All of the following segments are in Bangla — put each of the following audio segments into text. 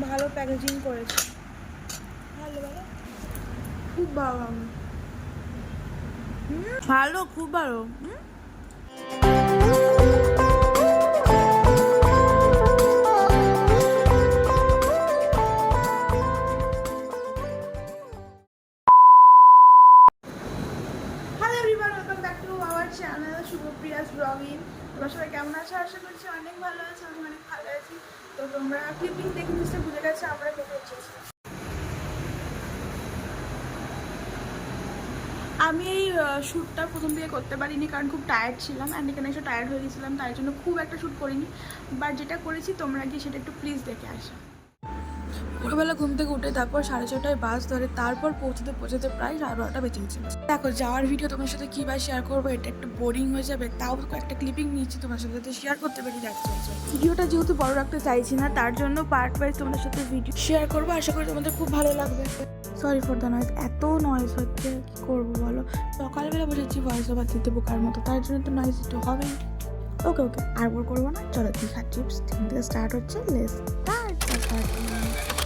ভালো প্যাকেজিং করেছে। ভালো ভালো। খুব ভালো ভালো খুব ভালো। হুম? সবাই কেমন আছো? আশা করছি অনেক ভালো আছো, আমি অনেক ভালো আছি। তো তোমরা ক্লিপিং দেখে বুঝে গেছো, আমরা আমি এই শ্যুটটা প্রথম থেকে করতে পারিনি, কারণ খুব টায়ার্ড ছিলাম অ্যান্ড এখানে এসে টায়ার্ড হয়ে গেছিলাম, তাই জন্য খুব একটা শ্যুট করিনি। বাট যেটা করেছি, তোমরা গিয়ে সেটা একটু প্লিজ দেখে আসো। ভোরবেলা ঘুম থেকে উঠে তারপর সাড়ে ছটায় বাস ধরে, তারপর পৌঁছতে পৌঁছতে প্রায় সাড়ে বারোটা বেজে গেছিল। দেখো যাওয়ার ভিডিও তোমার সাথে কী বা শেয়ার করব এটা একটু বোরিং হয়ে যাবে তাও একটা ক্লিপিং নিয়েছি তোমার সাথে শেয়ার করতে পারি যাচ্ছে ভিডিওটা যেহেতু বড় রাখতে চাইছি না তার জন্য পার্ট ওয়াইজ তোমাদের সাথে ভিডিও শেয়ার করব আশা করি তোমাদের খুব ভালো লাগবে। সরি ফর দ্য নয়েজ এত নয়েজ হচ্ছে কি করব বলো? সকালবেলা বসেছি ভয়েস ওভার দিতে বোকার মতো তার জন্য তো নয়েজ একটু হবেই ওকে ওকে আর বোর করব না চলো দীঘা ট্রিপস থেকে স্টার্ট হচ্ছে লেস স্টার্ট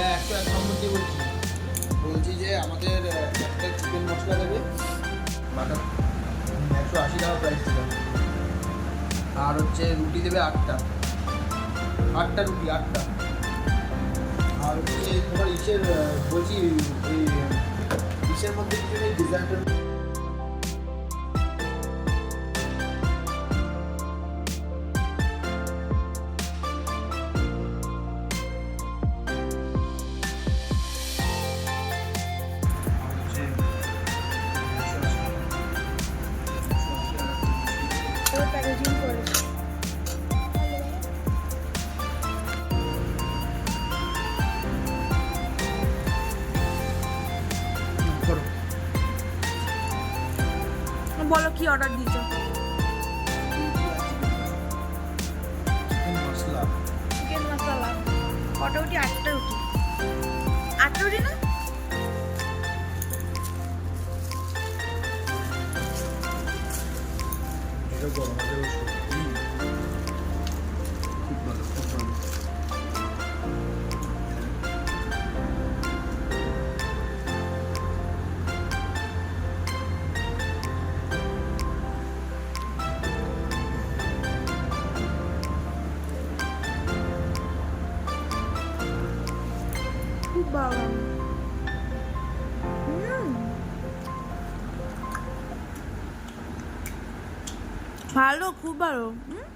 হ্যাঁ একশো এক দিয়ে বলছি। বলছি যে আমাদের একটা চিকেন মশলা দেবে। বাটার একশো আশি টাকা প্রাইস ছিল। আর হচ্ছে রুটি দেবে আটটা। আটটা রুটি, আটটা। আর হচ্ছে তোমার ইসের বলছি, এই, ইসের মধ্যে কিছু ডিজাইনটা বলো কি অর্ডার দিয়েছ? চিকেন মশলা। চিকেন মশলা। কটা রুটি? আটটা রুটি। আটটা রুটি না? গরম খুব ভালো খুব ভালো হুম